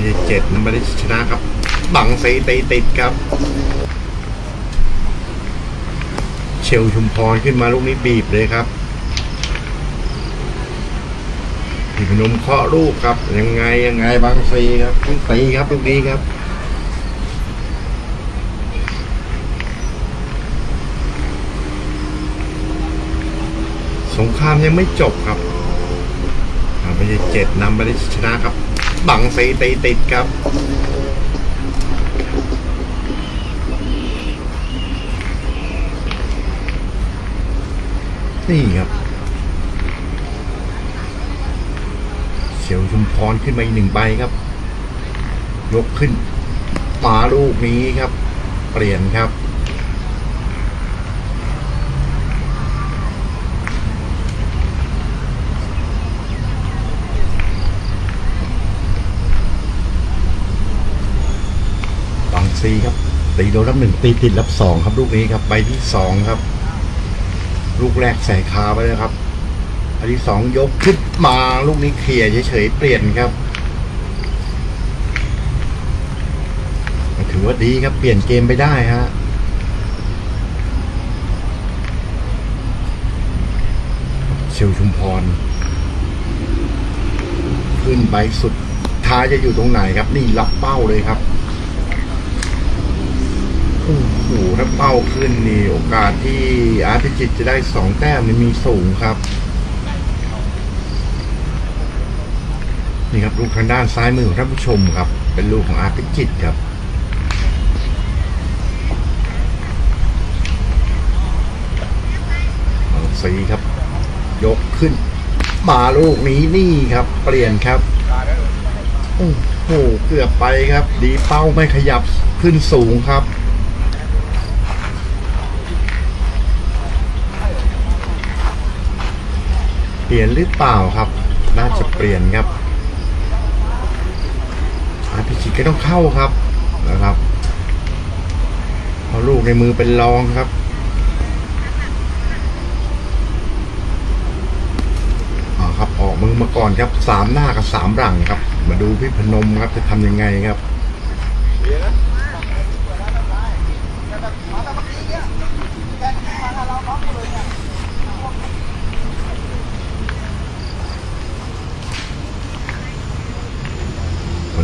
ไม่ใช่เจ็ดไม่ได้ชนะครับ บังซีตีติดครับ เชลชุมพรขึ้นมาลูกนี้บีบเลยครับพี่พนมเคาะลูกครับ ยังไงยังไงบางซีครับต้องตีครับลูกนี้ครับ สงครามยังไม่จบครับอ่าไม่ใช่เจ็ดนำไม่ได้ชนะครับ บังซีตีติดครับ นี่ครับเสียวชุมพรขึ้นมาอีกหนึ่งใบครับ ยกขึ้นมาลูกนี้ครับ เปลี่ยนครับ ซีครับตีโดนรับหนึ่งตีติดรับสองครับ ลูกนี้ครับใบที่สองครับ ลูกแรกใส่คาไปเลยครับ อันที่สองยกขึ้นมาลูกนี้เคลียร์เฉยๆเปลี่ยนครับถือว่าดีครับเปลี่ยนเกมไปได้ฮะเชลชุมพร ขึ้นไปสุดท้ายจะอยู่ตรงไหนครับ นี่รับเป้าเลยครับ โอ้โหถ้าเป้าขึ้นนี่โอกาสที่อาร์ตพิจิตจะได้สองแต้มนี่มีสูงครับ นี่ครับลูกทางด้านซ้ายมือของท่านผู้ชมครับ เป็นลูกของอาร์ตพิจิตครับสีครับ ยกขึ้น มาลูกนี้นี่ครับ เปลี่ยนครับโอ้โหเกือบไปครับ ดีเป้าไม่ขยับขึ้นสูงครับ ปลี่ยนหรือเปล่าครับ น่าจะเปลี่ยนครับอาพิชิตก็ต้องเข้าครับนะครับเพราลูกในมือเป็นรองครับอ่าครับออกมือมาก่อนครับสามหน้ากับสามหลังครับ มาดูพี่พนมครับจะทำยังไงครับ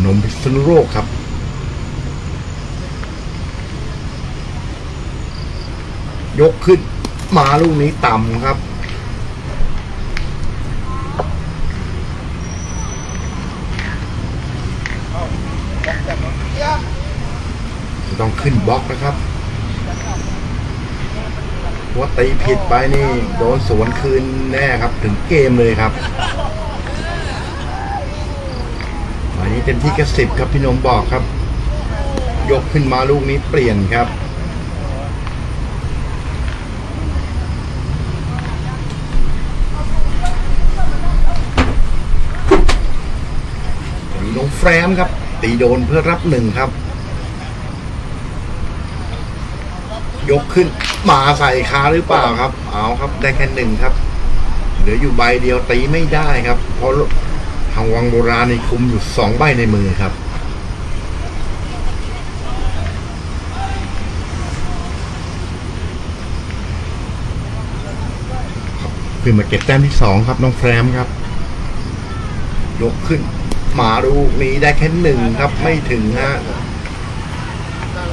นมพิษณุโลกครับ ยกขึ้นมาลูกนี้ต่ำครับ ต้องขึ้นบล็อกนะครับว่าตีผิดไปนี่ โดนสวนคืนแน่ครับ ถึงเกมเลยครับ วั นี้เต็มที่กระสิบครับพี่นมบอกครับ ยกขึ้นมาลูกนี้เปลี่ยนครับมีน้องแฟรมครับ ตีโดนเพื่อรับหนึ่งครับ ยกขึ้นมาใส่คาหรือเปล่าครับ เอาครับได้แค่หนึ่งครับ เหลืออยู่ใบเดียวตีไม่ได้ครับเพราะ ทางวังโบราณนี่คุมอยู่สองใบในมือครับ ขึ้นมาเก็บแต้มที่สองครับน้องแฟรมครับ ยกขึ้น หมาลูกนี้ได้แค่หนึ่งครับไม่ถึงฮะ